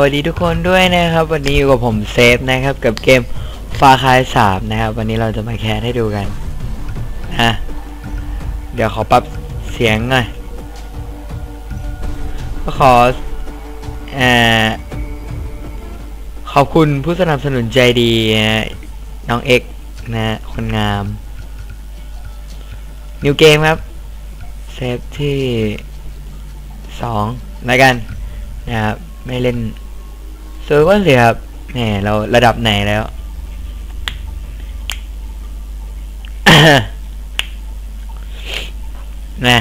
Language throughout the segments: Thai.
วัสดีทุกคนด้วยนะครับ วันนี้อยู่กับผมเซฟนะครับ กับเกมฟาคายสามนะครับ วันนี้เราจะมาแคสให้ดูกันอะเดี๋ยวขอปรับเสียงหน่อยก็ขอเอ่อขอบคุณผู้สนับสนุนใจดีน้องเอกนะฮะคนงาม นิวเกมครับ เซฟที่สองแล้วกันนะครับ ไม่เล่นเซิร์ก็เสียครับแหมเราระดับไหนแล้ว นะ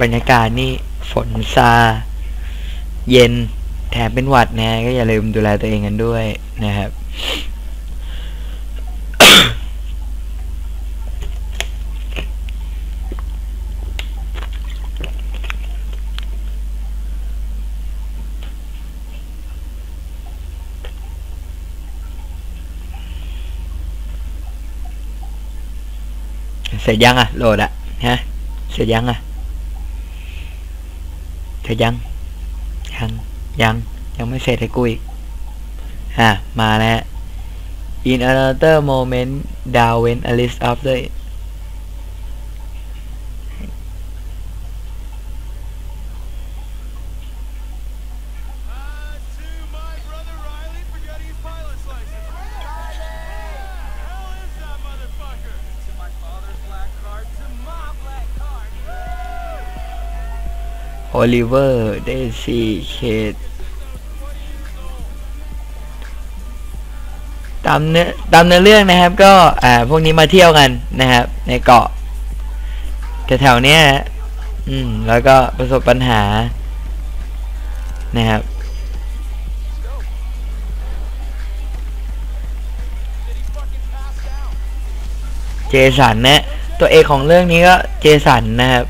บรรยากาศนี่ฝนซา เย็นแถมเป็นหวัดนะ ก็อย่าลืมดูแลตัวเองกันด้วยนะครับ เสร็จยังอะโหลดอะฮะเสร็จยังอะเสร็จยังยังยังยังไม่เสร็จให้กูอีกอะมาแล้ว in another moment Dow when a list after it. Oliver Daisy Kate ตามเนื้อตามเนื้อเรื่องนะครับ ก็อ่าพวกนี้มาเที่ยวกันนะครับ ในเกาะแถวๆเนี้ยอืม แล้วก็ประสบปัญหา นะครับ เจสันนะตัวเอกของเรื่องนี้ก็เจสันนะครับ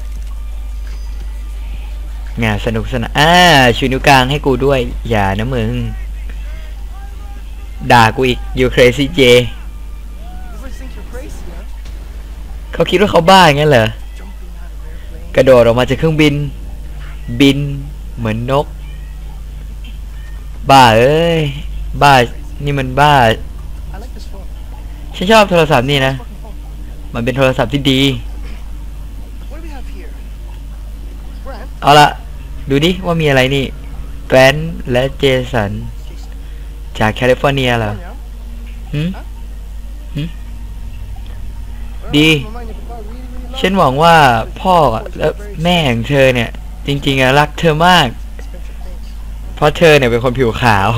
งานสนุกสนานอ่าชูนิ้วกลางให้กูด้วย อย่านะมึง ด่ากูอีก you crazy J เขาคิดว่าเขาบ้าอย่างนั้นเหรอ กระโดดออกมาจากเครื่องบิน บินเหมือนนก บ้าเอ้ย บ้า นี่มันบ้า ฉันชอบโทรศัพท์นี่นะ มันเป็นโทรศัพท์ที่ดี เอาละ ดูดิว่ามีอะไรนี่แกรนและเจสัน จากแคลิฟอร์เนียเหรอ California. หืม Well, Đi. my mind, your papa really, really loves ฉันหวังว่าพ่อและแม่ของเธอเนี่ย จริง ๆอะรักเธอมาก expensive things. เพราะเธอเนี่ยเป็นคนผิวขาว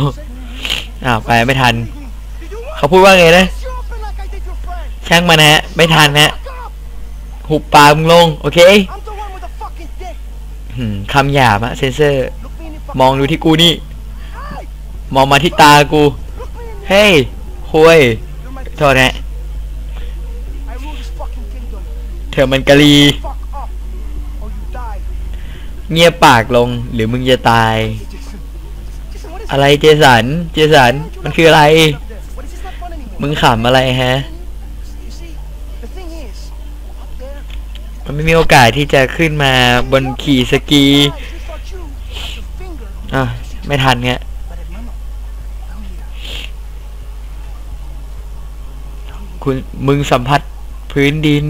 อ้าวไปไม่ทัน Did you what? เขาพูดว่าไงนะ Jumping like I did your friend. ช่างมันนะฮะ ไม่ทันฮะ Fuck up. หุบปากมึงลง โอเค I'm the one with the fucking dick. หืม คำหยาบอะเซนเซอร์ มองดูที่กูนี่ มองมาที่ตากู เฮ้ยคุยโทษนะเธอมันกะลี เงียบปากลงหรือมึงจะตาย อะไรเจสัน เจสัน มันคืออะไร มึงขำอะไรฮะ มันไม่มีโอกาสที่จะขึ้นมาบนขี่สกีอะไม่ทันเงี้ยคุณมึงสัมผัสพื้นดิน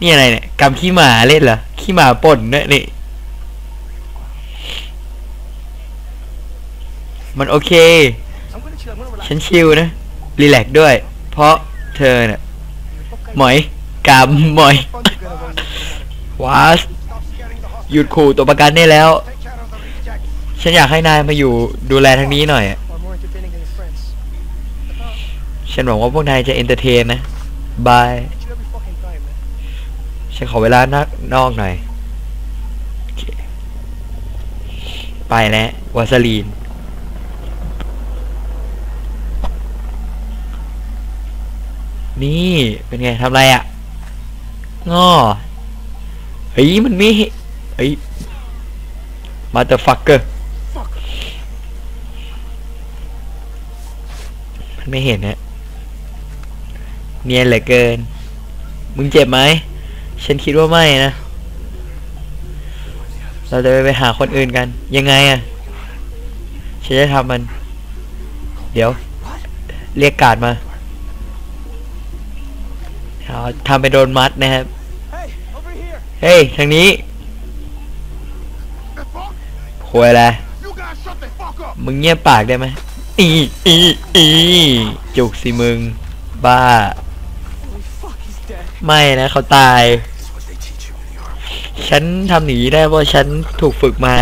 นี่อะไรเนี่ยกำขี้หมาเล่นเหรอขี้หมาป่นเนี่ยนี่มันโอเค ฉันชิลนะ รีแลกซ์ด้วย เพราะเธอเนี่ยหมอยกำหมอย วาสหยุดขู่ตัวประกันได้แล้ว ฉันอยากให้นายมาอยู่ดูแลทางนี้หน่อย ฉันหวังว่าพวกนายจะเอนเตอร์เทนนะ บาย ฉันขอเวลานอกนอกหน่อย ไปแล้ววาสลีนนี่ เป็นไงทำไรอะ่ะง้อ เฮ้ยมันไม่เห็นเฮ้ยมาเตอร์ฟักเกอร์ Fuck. มันไม่เห็นนะเนียนเหลือเกิน มึงเจ็บไหม ฉันคิดว่าไม่นะ เราจะไปไปหาคนอื่นกัน ยังไงอะฉันจะทำมัน เดี๋ยว เรียกการดมาเอาทำไปโดนมัดนะครับ Hey, over here. เฮ้ย ทางนี้โวยอะไรมึงเงียบปากได้ไหมอีอีอีจุกสิมึง บ้า ไม่นะเขาตาย ฉันทำหนีได้เพราะฉันถูกฝึกมา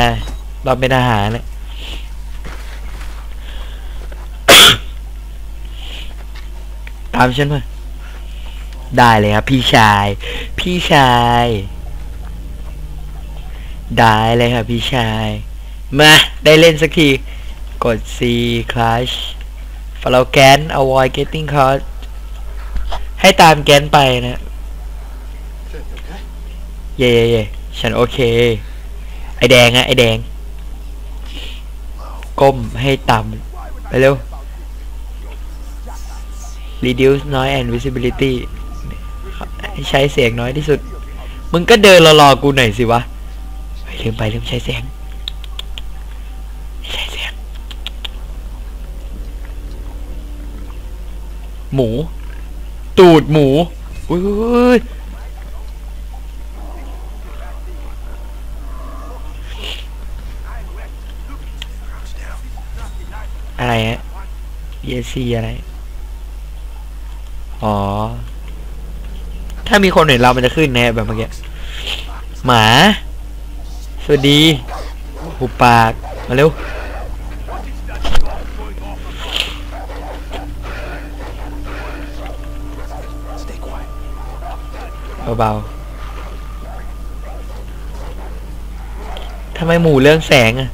ตอนเป็นทหารนะตามฉันมาได้เลยครับพี่ชาย พี่ชาย ได้เลยครับพี่ชาย มา ได้เล่นสักที กด C Clash Follow แกน Avoid getting caught ให้ตามแกนไปนะ เย่เย่เย่ฉันโอเค ไอแดงอะไอแดง ก้มให้ต่ำไปเร็ว reduce noise and visibility ใช้เสียงน้อยที่สุด มึงก็เดินรอๆกูหน่อยสิวะ ลืมไปลืมใช้เสียงใช้เสียงหมู ตูดหมูอุ้ยอะไรฮะ ESC อะไร อ๋อ ถ้ามีคนเห็นเรามันจะขึ้นแนะแบบเมื่อกี้ หมา สวัสดีหุบปาก มาเร็ว เบาๆทำไมหมูเรื่องแสงอะ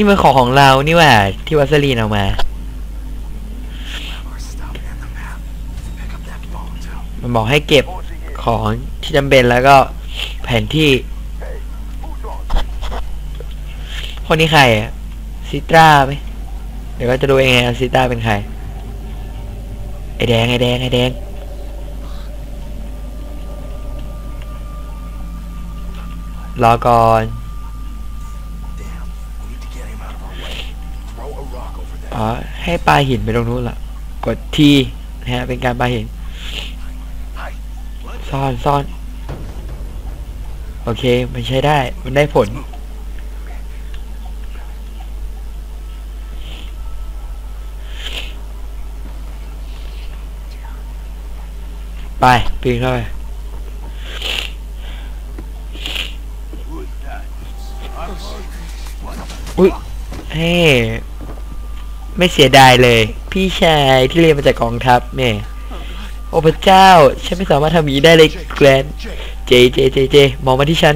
นี่มันของของเรา นี่หว่าที่วัสลีนเอามา มันบอกให้เก็บของที่จำเป็นแล้วก็แผนที่ คนนี้ใครอะซิตราไหมเดี๋ยวก็จะดูเองไงซิตราเป็นใคร ไอแดง ไอแดง ไอแดงรอก่อน ให้ปลาหินไปตรงนู้นล่ะ กดทีนะฮะเป็นการปลาหิน ซ่อนซ่อน โอเค มันใช้ได้ มันได้ผล ไป ปีนเข้าไปอุ้ยเฮ้ ไม่เสียดายเลย พี่ชายที่เรียนมาจากกองทัพแม่โอ้พระเจ้า ฉันไม่สามารถทำอย่างนี้ได้เลยแกรนเจเจเจเจมองมาที่ฉัน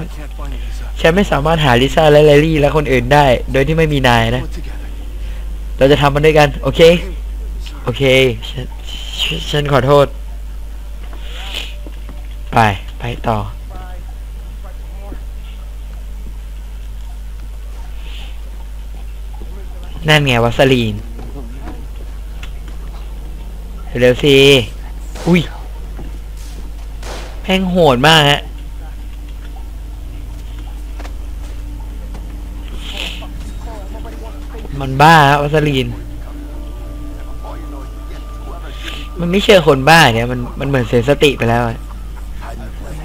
ฉันไม่สามารถหาลิซ่าและแลลี่และคนอื่นได้ โดยที่ไม่มีนายนะ เราจะทำมันด้วยกัน โอเค โอเค ฉันฉันฉันขอโทษ ไป ไปต่อนั่นไงวัสลีน เร็วสิ อุ้ยแพงโหดมากฮะ มันบ้าฮะวัสลีน มันไม่เชื่อคนบ้าเนี่ย มันมันเหมือนเสียสติไปแล้ว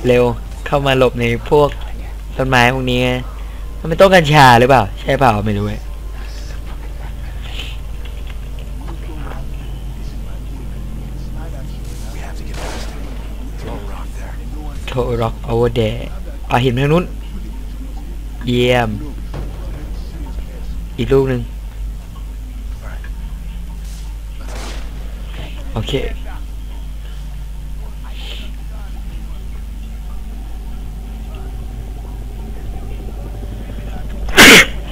เร็วเข้ามาหลบในพวกต้นไม้พวกนี้มันเป็นต้นกัญชาหรือเปล่า ใช่เปล่าไม่รู้เว้ย โทร็อกโอเวอร์เดย์ปาหินทางนู้น เยี่ยม อีกลูกหนึ่งโอเค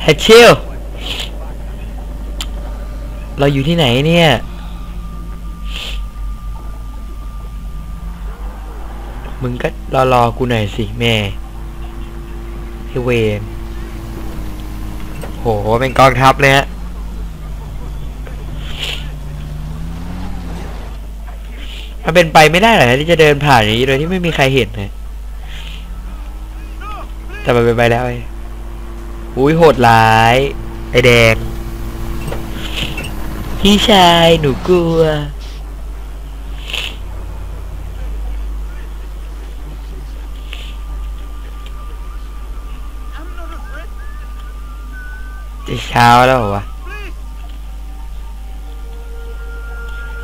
แฮชเชลเราอยู่ที่ไหนเนี่ย มึงก็รอรอๆกูหน่อยสิแม่ไอเวนโห เป็นกองทัพเลยฮะมันเป็นไปไม่ได้เหรอที่จะเดินผ่านอย่างนี้โดยที่ไม่มีใครเห็นนะแต่มันเป็นไปแล้วไอ้อุ้ยโหดร้าย ไอแดง พี่ชายหนูกลัว จะเช้าแล้วเหรอวะ Please.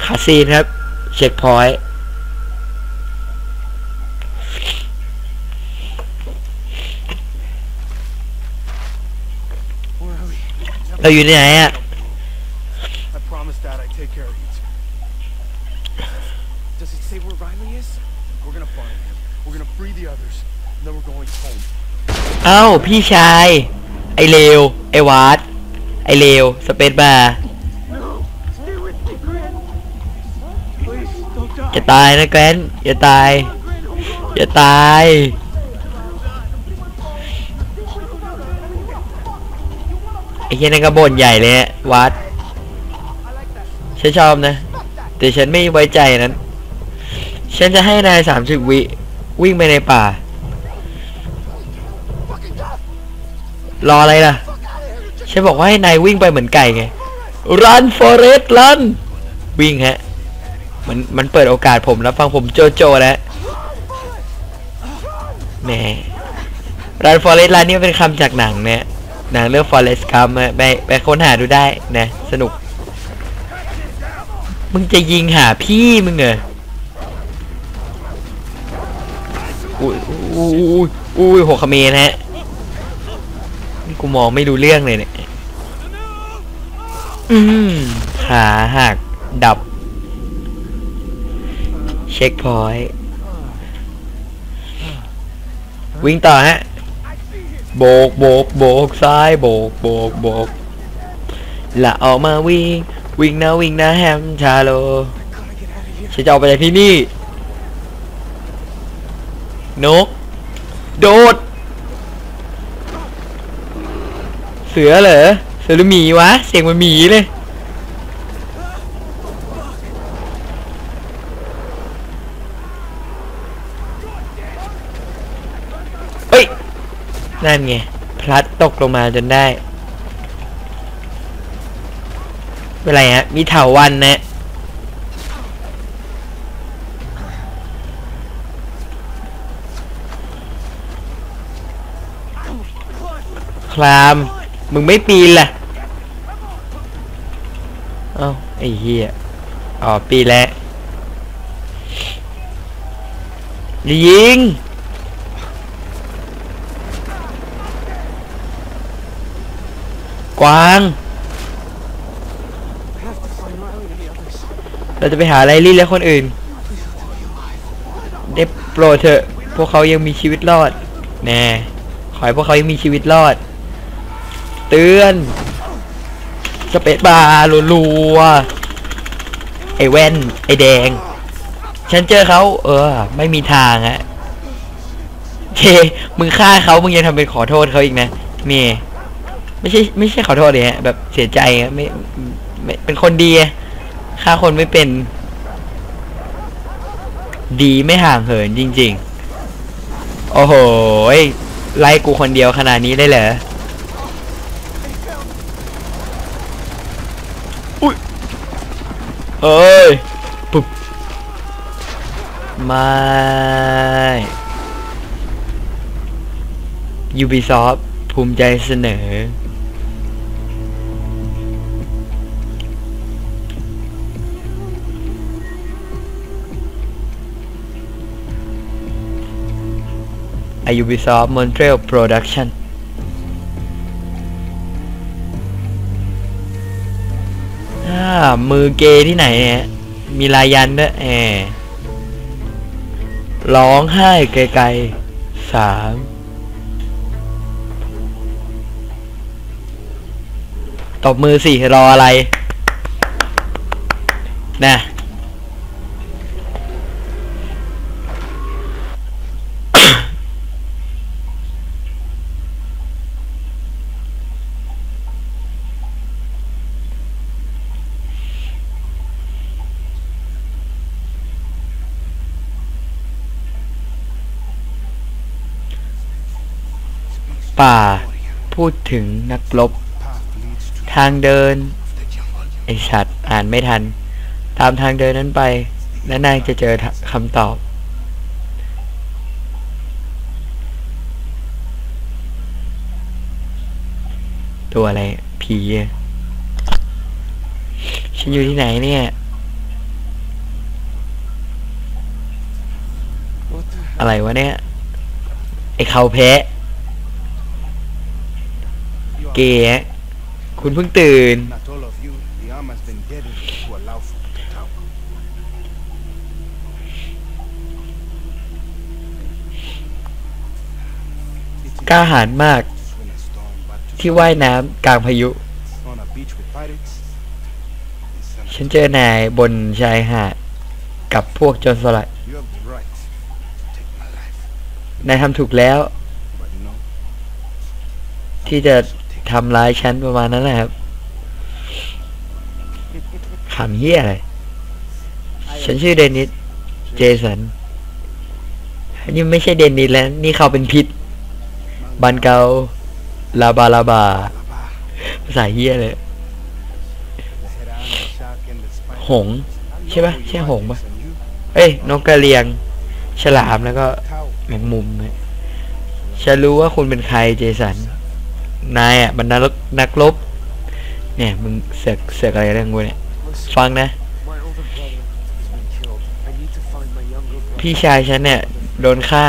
คาซีนครับ เช็คพอยต์ Where are we? เราอยู่ที่ไหนอะ I promised Dad I'd take care of you two. Does it say where Riley is? We're gonna find him. We're gonna free the others. And then we're going home. เอ้า พี่ชาย ไอเลว ไอวาร์ดไอเลวสเปซบาร์อย่าตายนะแกรนอย่าตาย อย่าตาย ไอ้เหี้ยนั่นก็บ่นใหญ่เลยอะวัดฉันชอบนะ แต่ฉันไม่ไว้ใจนั้น ฉันจะให้นายสามสิบวิ วิ่งไปในป่า รออะไรล่ะ ฉันบอกว่าให้นายวิ่งไปเหมือนไก่ไง run forest run วิ่งฮะ มันมันเปิดโอกาสผมแล้วฟังผมโจโจแล้วแหม run forest run นี่เป็นคำจากหนังเนี่ยหนังเรื่อง forest gump ไปไปค้นหาดูได้นะสนุก มึงจะยิงหาพี่มึงเหรออุ้ยอุ้ยอุ้ยหัวเขมรฮะ กูมองไม่รู้เรื่องเลยเนี่ย อืมขาหัก ดับ เช็คพอยต์วิ่งต่อฮะ โบกโบกโบกซ้าย โบกโบกโบกละออกมาวิ่ง วิ่งนะวิ่งนะแฮมชาโลฉันจะออกไปจากที่นี่ นก โดด เสือเหรอเสือหรือหมีวะ เสียงเหมันหมีเลย เฮ้ย นั่นไง พลัดตกลงมาจนได้ เป็นไรฮะ มีเถาวันนะคลาม มึงไม่ปีนล่ะเอ้าไอ้เหี้ยอ๋อปีนแล้วยิงกวาง เราจะไปหาไลลี่และคนอื่น ได้โปรดเถอะ พวกเขายังมีชีวิตรอด แน่ ขอให้พวกเขายังมีชีวิตรอด เตือนสเปซบาร์รัวๆไอ้แว่น ไอ้แดง ฉันเจอเขาเออ ไม่มีทางอะเจมึงฆ่าเขามึงยังทำเป็นขอโทษเขาอีกนะเมย์ไม่ใช่ไม่ใช่ขอโทษเลยฮะแบบเสียใจไม่ไม่เป็นคนดีฆ่าคนไม่เป็น ดีไม่ห่างเหินจริง ๆ โอ้โหไล่กูคนเดียวขนาดนี้ได้เหรอ อุ้ยเอ้ยปุ๊บไม่ Ubisoft ภูมิใจเสนอ Ubisoft Montreal Production มือเกยที่ไหนเนี่ย มีลายยันด้วยแอร้องไห้ไกลๆสามตบมือสิรออะไร นะ ป่า พูดถึงนักรบ ทางเดิน ไอสัตว์อ่านไม่ทัน ตามทางเดินนั้นไป และนายจะเจอคำตอบ ตัวอะไร ผีฉันอยู่ที่ไหนเนี่ย อะไรวะเนี่ย ไอเขาแพ้ เก๋อะคุณเพิ่งตื่น Not all of you. The arm has been deadened to allow for the tower. It is กล้าหาญมาก to swim a storm, but to ที่ว่ายน้ำกลางพายุ on a beach with pirates is an ฉันเจอนายบนชายหาดกับพวกโจรสลัด You have the right to take my life, นายทำถูกแล้ว but no, ที่จะ ทำร้ายฉันประมาณนั้นแหละครับขำเฮี้ยอะไร ฉันชื่อเดนิส เจสันนนี้ไม่ใช่เดนิสแล้ว นี่เขาเป็นพิษ บันเกาลาบาลาบา ภาษาเฮียเลย หง ใช่ปะใช่หงปะเอ้ย นกกระเรียง ฉลามแล้วก็แมงมุม ฉันรู้ว่าคุณเป็นใครเจสัน นายอะบรรณานักรบเนี่ยมึงเสกเสกอะไรเรื่องกูเนี่ย ฟังนะ พี่ชายฉันเนี่ย โดนฆ่า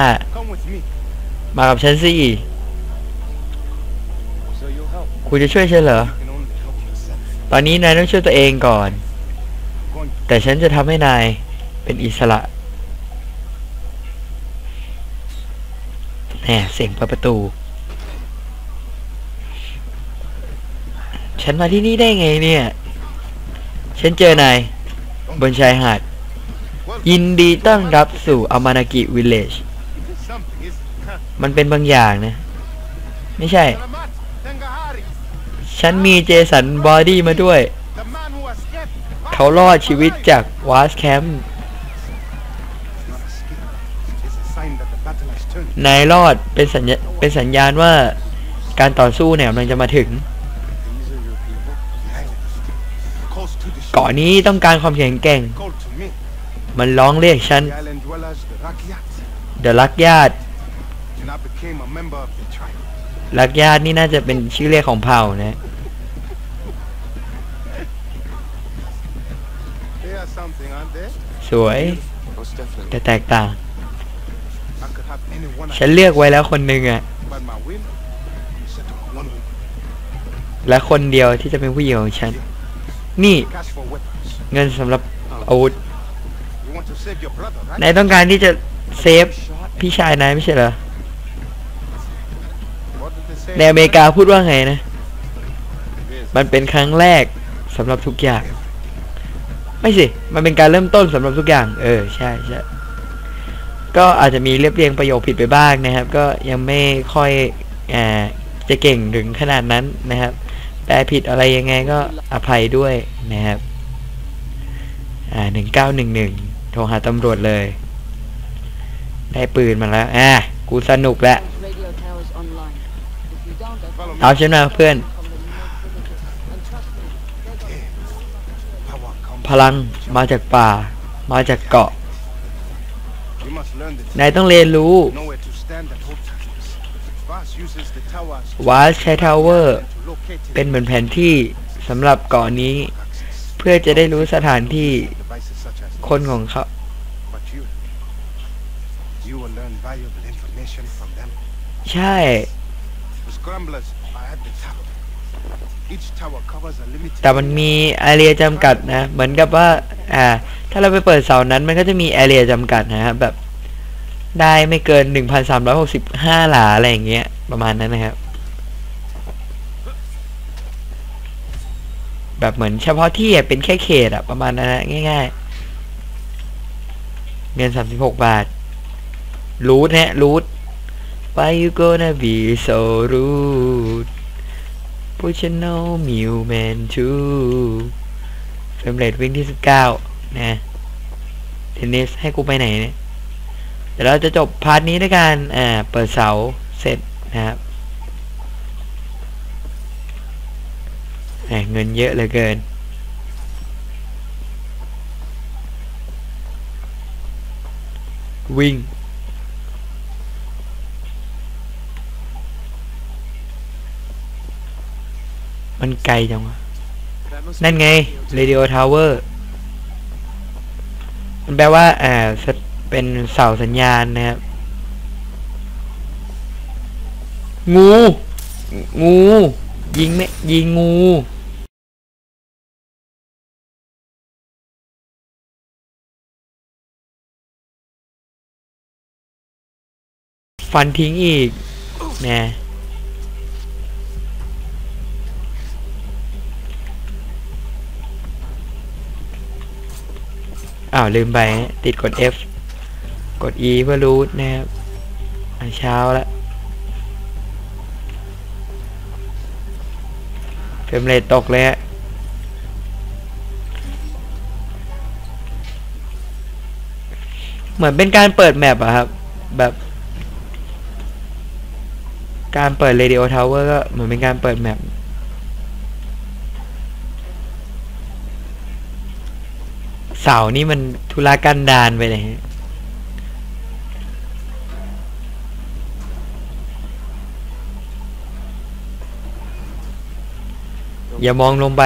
มากับฉันสิคุณจะช่วยฉันเหรอ ตอนนี้นายต้องช่วยตัวเองก่อน แต่ฉันจะทำให้นายเป็นอิสระแหมเสียงเปิดประตู ฉันมาที่นี่ได้ไงเนี่ย ฉันเจอนายบนชายหาด ยินดีต้อนรับสู่อามานากิวิลเลจ มันเป็นบางอย่างนะ ไม่ใช่ ฉันมีเจสันบอดี้มาด้วย เขารอดชีวิตจากวาสแคมป์นายรอดเป็นสัญญาเป็นสัญญาณว่าการต่อสู้เนี่ยมันจะมาถึง เกาะนี้ต้องการความแข็งแกร่ง มันร้องเรียกฉัน The Larkyad ลักญาตินี่น่าจะเป็นชื่อเรียกของเผ่านะ สวยแต่แตกต่าง ฉันเลือกไว้แล้วคนหนึ่งอะและคนเดียวที่จะเป็นผู้หญิงของฉัน นี่เงินสำหรับอาวุธนายต้องการที่จะเซฟพี่ชายนายไม่ใช่เหรอ ในอเมริกาพูดว่าไงนะ มันเป็นครั้งแรกสำหรับทุกอย่าง ไม่สิ มันเป็นการเริ่มต้นสำหรับทุกอย่าง เออ ใช่ใช่ก็อาจจะมีเรียบเรียงประโยคผิดไปบ้างนะครับ ก็ยังไม่ค่อยอ่าจะเก่งถึงขนาดนั้นนะครับ แปลผิดอะไรยังไงก็อภัยด้วยนะครับ อ่าหนึ่งเก้าหนึ่งหนึ่งโทรหาตำรวจเลย ได้ปืนมาแล้ว อ่ากูสนุกแล้ว เอาฉันมาเพื่อน พลังมาจากป่า มาจากเกาะ นายต้องเรียนรู้วาสใช้ทาวเวอร์ เป็นเหมือนแผนที่สำหรับเกาะนี้ Access. เพื่อจะได้รู้สถานที่ Devices such as คนของเขา But you, you will learn valuable information from them. ใช่ The scramblers are at the top. Each tower covers a limited แต่มันมีแอเรียจำกัดนะ เหมือนกับว่า อ่า ถ้าเราไปเปิดเสานั้น มันก็จะมีแอเรียจำกัดนะครับแบบได้ไม่เกิน 1,365 หลา อะไรอย่างเงี้ย ประมาณนั้นนะครับ แบบเหมือนเฉพาะที่เป็นแค่เขตอะประมาณนั้นนะง่ายๆ เงิน36บาท รูทฮะรูท Why you gonna be so rude Put your no meal man too เฟรมเรทวิ่งที่19นะเทนนิสให้กูไปไหนเนี่ยเดี๋ยวเราจะจบพาร์ทนี้ด้วยการอ่าเปิดเสาเสร็จนะครับ แหม เงินเยอะเหลือเกิน วิ่ง มันไกลจังวะนั่นไง radio radio tower มันแปลว่าอ่าเป็นเสาสัญญาณนะครับ งู งู ยิงไม่ยิงงู ฟันทิ้งอีกแน่อ้าวลืมไปติดกด F กด E เพื่อรูทนะครับอะเช้าแล้วเฟรมเรทตกเลยฮะเหมือนเป็นการเปิดแมปอะครับ แบบ การเปิด Radio Tower ก็เหมือนเป็นการเปิดแมปเสานี่มันธุระกันดานไปเลยฮะอย่ามองลงไป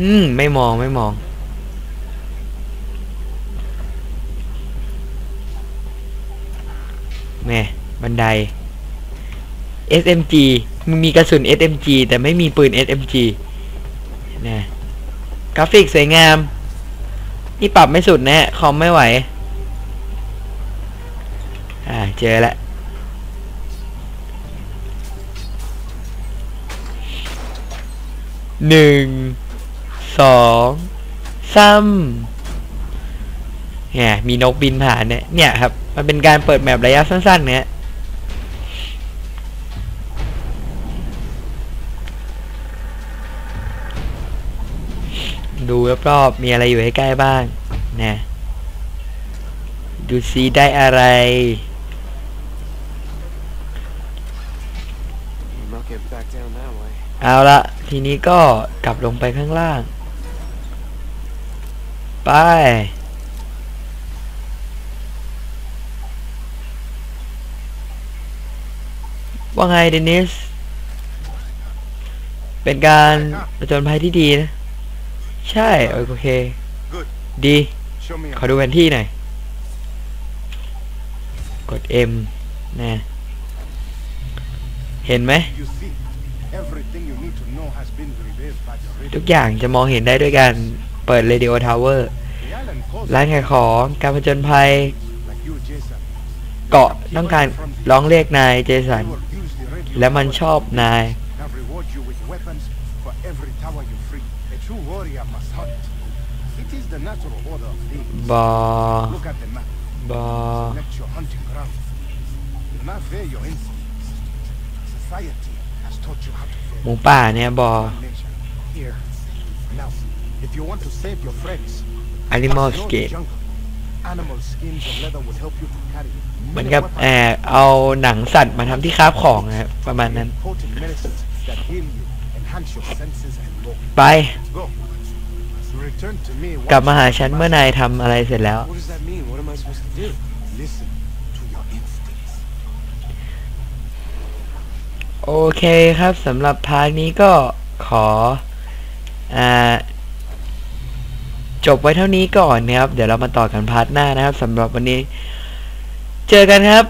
อืม ไม่มองไม่มอง แม่บันได SMG มึงมีกระสุน SMG แต่ไม่มีปืน SMG นะกราฟิกสวยงาม นี่ปรับไม่สุดนะคอมไม่ไหว อ่า เจอละหนึ่งสองสามเนี่ยมีนกบินผ่านเนี่ยเนี่ยครับ มันเป็นการเปิดแมประยะสั้นๆเนี่ย ดูรอบๆมีอะไรอยู่ใกล้ๆบ้างนะดูซิได้อะไรเอาละทีนี้ก็กลับลงไปข้างล่าง ไป ว่าไงเดนิส เป็นการประจนภัยที่ดีนะ ใช่ โอเค Good. ดี Show me ขอดูแผนที่หน่อย กด M นะเห็นไหม You see, everything you need to know has been revealed by the radio. ทุกอย่างจะมองเห็นได้ด้วยการเปิด Radio Tower The island calls ร้านขายของการผจญภัย like you, Jason. เกาะต้องการร้องเรียกนายเจสัน They will use the radio และมันชอบนาย Bah. Bah. Mon pas, né, bah. Animal skin. เหมือนกับแอบเอาหนังสัตว์มาทำที่คาบของนะครับประมาณนั้น ไป กลับมาหาฉันเมื่อนายทำอะไรเสร็จแล้ว โอเคครับสำหรับพาร์ทนี้ก็ขออจบไว้เท่านี้ก่อนนะครับ เดี๋ยวเรามาต่อกันพาร์ทหน้านะครับสำหรับวันนี้ เจอกันครับ